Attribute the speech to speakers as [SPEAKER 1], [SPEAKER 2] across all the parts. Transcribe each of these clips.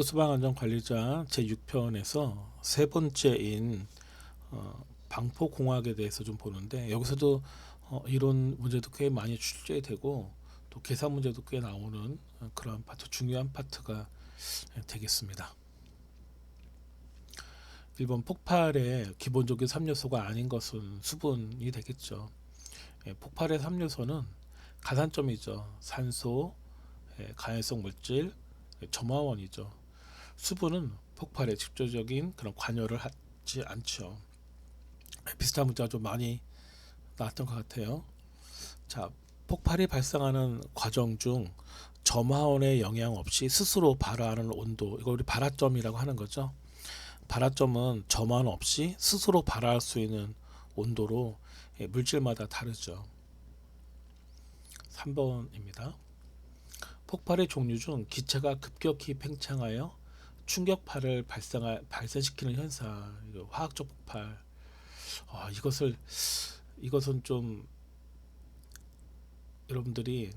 [SPEAKER 1] 북구 소방안전관리자 제6편에서 세 번째인 어, 방포공학에 대해서 좀 보는데 여기서도 어, 이론 문제도 꽤 많이 출제되고 또 계산 문제도 꽤 나오는 어, 그런 파트 중요한 파트가 되겠습니다. 1번 폭발의 기본적인 3요소가 아닌 것은 수분이 되겠죠. 예, 폭발의 3요소는 가산점이죠. 산소, 예, 가연성 물질, 예, 점화원이죠. 수분은 폭발에 직접적인 그런 관여를 하지 않죠. 예, 비슷한 문제가 좀 많이 나왔던 것 같아요. 자, 폭발이 발생하는 과정 중 점화원의 영향 없이 스스로 발화하는 온도, 이거 우리 발화점이라고 하는 거죠. 발화점은 점화원 없이 스스로 발화할 수 있는 온도로 예, 물질마다 다르죠. 3번입니다. 폭발의 종류 중 기체가 급격히 팽창하여 충격파를 발생하, 발생시키는 현상, 화학적 폭발. 아, 이것을 이것은 좀 여러분들이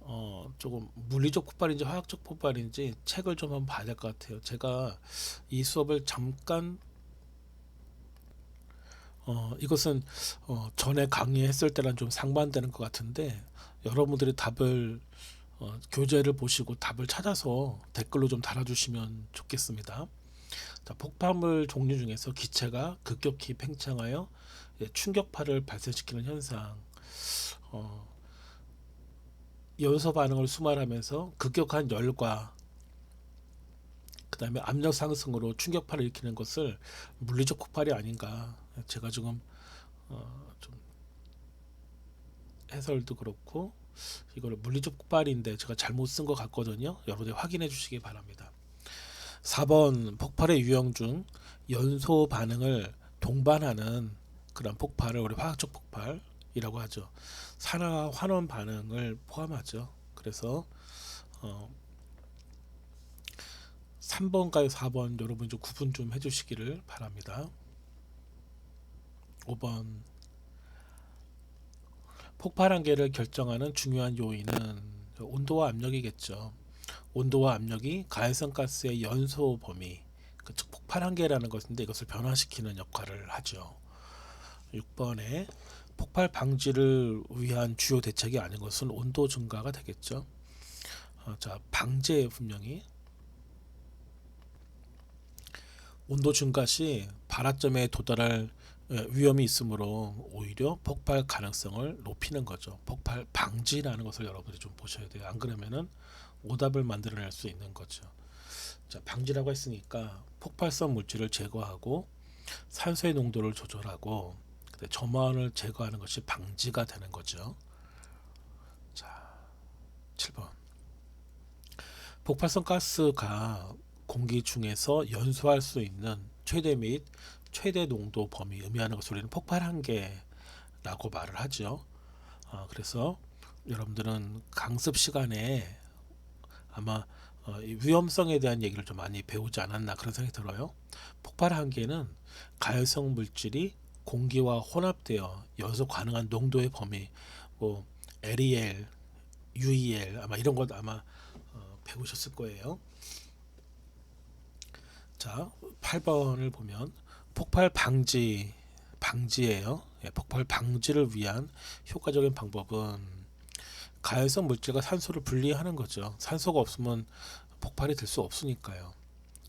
[SPEAKER 1] 어, 조금 물리적 폭발인지 화학적 폭발인지 책을 좀 한번 봐야 될 것 같아요. 제가 이 수업을 잠깐 어, 이것은 어, 전에 강의했을 때랑 좀 상반되는 것 같은데 여러분들이 답을 어, 교재를 보시고 답을 찾아서 댓글로 좀 달아주시면 좋겠습니다. 자, 폭발물 종류 중에서 기체가 급격히 팽창하여 예, 충격파를 발생시키는 현상. 어, 연소 반응을 수말하면서 급격한 열과 그 다음에 압력 상승으로 충격파를 일으키는 것을 물리적 폭발이 아닌가 제가 지금 어, 좀 해설도 그렇고 이거를 물리적 폭발인데 제가 잘못 쓴 것 같거든요 여러분들 확인해 주시기 바랍니다 4번 폭발의 유형 중 연소 반응을 동반하는 그런 폭발을 우리 화학적 폭발이라고 하죠 산화 환원 반응을 포함하죠. 그래서 어 3번까지 4번 여러분 좀 구분 좀 해주시기를 바랍니다. 5번 폭발 한계를 결정하는 중요한 요인은 온도와 압력이겠죠. 온도와 압력이 가연성 가스의 연소 범위, 즉 폭발 한계라는 것인데 이것을 변화시키는 역할을 하죠. 6번에 폭발 방지를 위한 주요 대책이 아닌 것은 온도 증가가 되겠죠. 어, 자 방제 분명히 온도 증가 시 발화점에 도달할 예, 위험이 있으므로 오히려 폭발 가능성을 높이는 거죠. 폭발 방지라는 것을 여러분이 좀 보셔야 돼요. 안 그러면은 오답을 만들어낼 수 있는 거죠. 자, 방지라고 했으니까 폭발성 물질을 제거하고 산소의 농도를 조절하고 점화원을 제거하는 것이 방지가 되는 거죠. 자, 7번. 폭발성 가스가 공기 중에서 연소할 수 있는 최대 및 최대 농도 범위 의미하는 것을 우리는 폭발 한계라고 말을 하죠. 어, 그래서 여러분들은 강습 시간에 아마 어, 위험성에 대한 얘기를 좀 많이 배우지 않았나 그런 생각이 들어요. 폭발 한계는 가열성 물질이 공기와 혼합되어 연소 가능한 농도의 범위 뭐 LEL, UEL 아마 이런 것 아마 어, 배우셨을 거예요. 자, 8번을 보면 폭발 방지 방지예요. 예, 폭발 방지를 위한 효과적인 방법은 가연성 물질과 산소를 분리하는 거죠. 산소가 없으면 폭발이 될 수 없으니까요.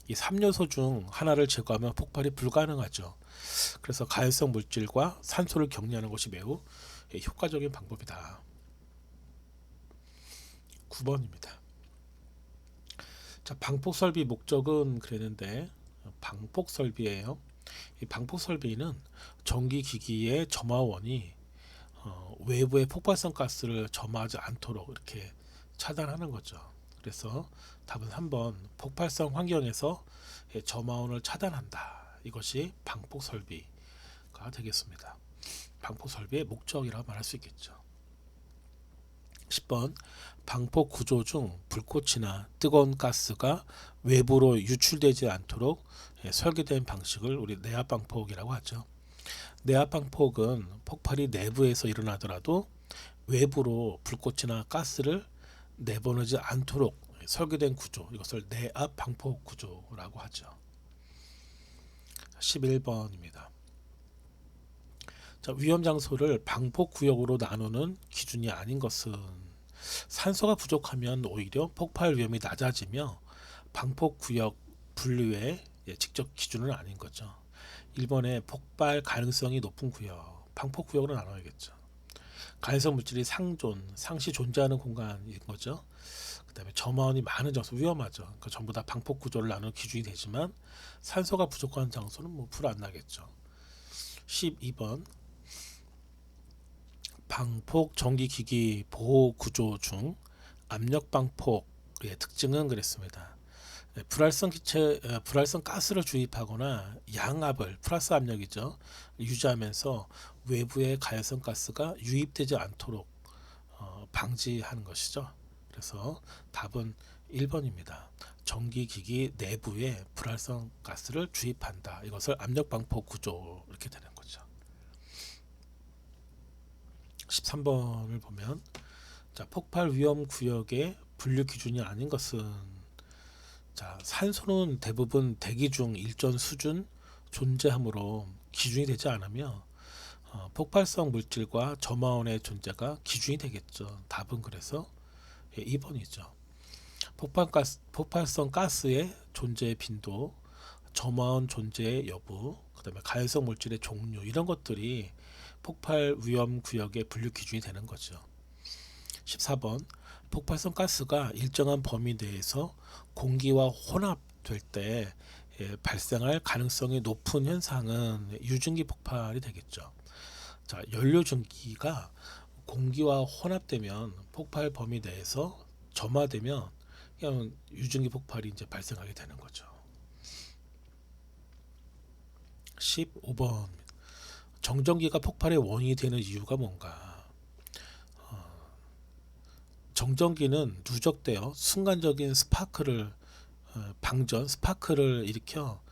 [SPEAKER 1] 이 3요소 중 하나를 제거하면 폭발이 불가능하죠. 그래서 가연성 물질과 산소를 격리하는 것이 매우 효과적인 방법이다. 9번입니다. 자, 방폭 설비 목적은 그랬는데 방폭 설비예요. 이 방폭 설비는 전기 기기의 점화원이 어, 외부의 폭발성 가스를 점화하지 않도록 이렇게 차단하는 거죠. 그래서 답은 3번 폭발성 환경에서 점화원을 차단한다. 이것이 방폭 설비가 되겠습니다. 방폭 설비의 목적이라고 말할 수 있겠죠. 10번 방폭 구조 중 불꽃이나 뜨거운 가스가 외부로 유출되지 않도록 예, 설계된 방식을 우리 내압 방폭이라고 하죠. 내압 방폭은 폭발이 내부에서 일어나더라도 외부로 불꽃이나 가스를 내보내지 않도록 설계된 구조 이것을 내압 방폭 구조라고 하죠. 11번입니다. 자, 위험 장소를 방폭 구역으로 나누는 기준이 아닌 것은 산소가 부족하면 오히려 폭발 위험이 낮아지며 방폭 구역 분류의 예, 직접 기준은 아닌 거죠. 1번에 폭발 가능성이 높은 구역, 방폭 구역으로 나눠야겠죠. 가해성 물질이 상존, 상시 존재하는 공간인 거죠. 그다음에 점화원이 많은 장소 위험하죠. 그러니까 전부 다 방폭 구조를 나누는 기준이 되지만 산소가 부족한 장소는 뭐 불 안 나겠죠. 12번 방폭 전기 기기 보호 구조 중 압력 방폭의 특징은 그랬습니다. 네, 불활성 기체, 어, 불활성 가스를 주입하거나 양압을 플러스 압력이죠 유지하면서 외부의 가해성 가스가 유입되지 않도록 어, 방지하는 것이죠. 그래서 답은 1번입니다. 전기기기 내부에 불활성 가스를 주입한다. 이것을 압력 방폭 구조 이렇게 되는 거죠. 13번을 보면 자, 폭발 위험 구역의 분류 기준이 아닌 것은 자, 산소는 대부분 대기 중 일정 수준 존재하므로 기준이 되지 않으며 어, 폭발성 물질과 점화원의 존재가 기준이 되겠죠. 답은 그래서 예, 2번이죠. 폭발 가스, 폭발성 가스의 존재 빈도, 점화원 존재의 여부, 그다음에 가해성 물질의 종류 이런 것들이 폭발 위험 구역의 분류 기준이 되는 거죠. 14번 폭발성 가스가 일정한 범위 내에서 공기와 혼합될 때 예, 발생할 가능성이 높은 현상은 유증기 폭발이 되겠죠. 자, 연료 증기가 공기와 혼합되면 폭발 범위 내에서 점화되면 그냥 유증기 폭발이 이제 발생하게 되는 거죠. 15번 정전기가 폭발의 원인이 되는 이유가 뭔가? 어, 정전기는 누적되어 순간적인 스파크를 어, 방전 스파크를 일으켜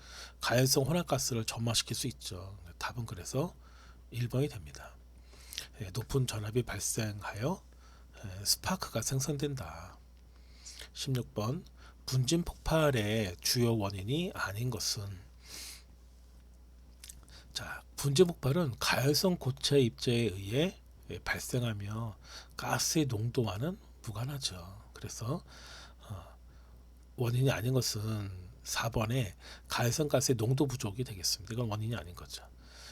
[SPEAKER 1] 가연성 혼합가스를 점화시킬 수 있죠. 답은 그래서 1번이 됩니다. 예, 높은 전압이 발생하여 예, 스파크가 생성된다. 16번 분진 폭발의 주요 원인이 아닌 것은 자 분진 폭발은 가열성 고체 입자에 의해 예, 발생하며 가스의 농도와는 무관하죠. 그래서 어, 원인이 아닌 것은 4번에 가열성 가스의 농도 부족이 되겠습니다. 이건 원인이 아닌 거죠.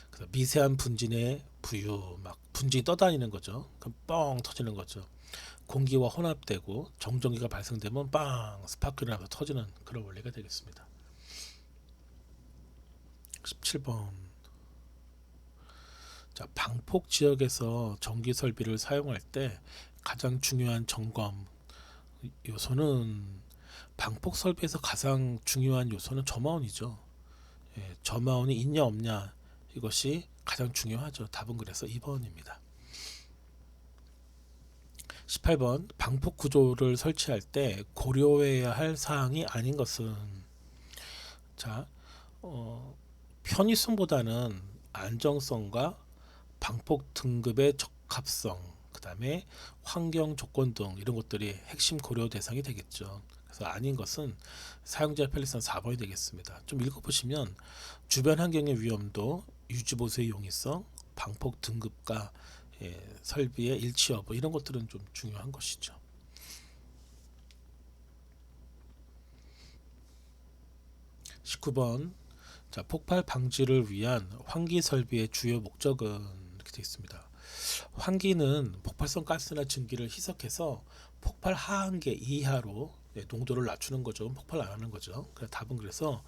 [SPEAKER 1] 그래서 미세한 분진의 부유 막 분진이 떠다니는 거죠. 그럼 뻥 터지는 거죠. 공기와 혼합되고 정전기가 발생되면 빵 스파크가 나서 터지는 그런 원리가 되겠습니다. 17번 자 방폭 지역에서 전기 설비를 사용할 때 가장 중요한 점검 요소는 방폭 설비에서 가장 중요한 요소는 점화원이죠. 예, 점화원이 있냐 없냐 이것이 가장 중요하죠. 답은 그래서 2번입니다. 18번 방폭 구조를 설치할 때 고려해야 할 사항이 아닌 것은 자 어, 편의성보다는 안정성과 방폭 등급의 적합성 그다음에 환경 조건 등 이런 것들이 핵심 고려 대상이 되겠죠. 그래서 아닌 것은 사용자 편리성 4번이 되겠습니다. 좀 읽어보시면 주변 환경의 위험도 유지보수의 용이성, 방폭 등급과 예, 설비의 일치 여부 이런 것들은 좀 중요한 것이죠. (19번) 자 폭발 방지를 위한 환기 설비의 주요 목적은 이렇게 되어 있습니다. 환기는 폭발성 가스나 증기를 희석해서 폭발 하한계 이하로 네, 농도를 낮추는 거죠. 폭발 안 하는 거죠. 그래 답은 그래서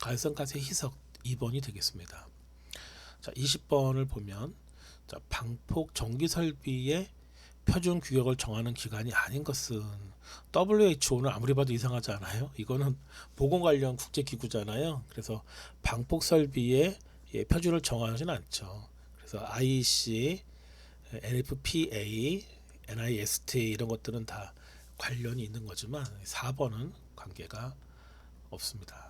[SPEAKER 1] 가열성 가스의 희석 2번이 되겠습니다. 자, 20번을 보면 자, 방폭 전기 설비의 표준 규격을 정하는 기관이 아닌 것은 WHO는 아무리 봐도 이상하지 않아요? 이거는 보건 관련 국제 기구잖아요. 그래서 방폭 설비의 예, 표준을 정하지는 않죠. 그래서 IEC, NFPA, NIST 이런 것들은 다 관련이 있는 거지만 4번은 관계가 없습니다.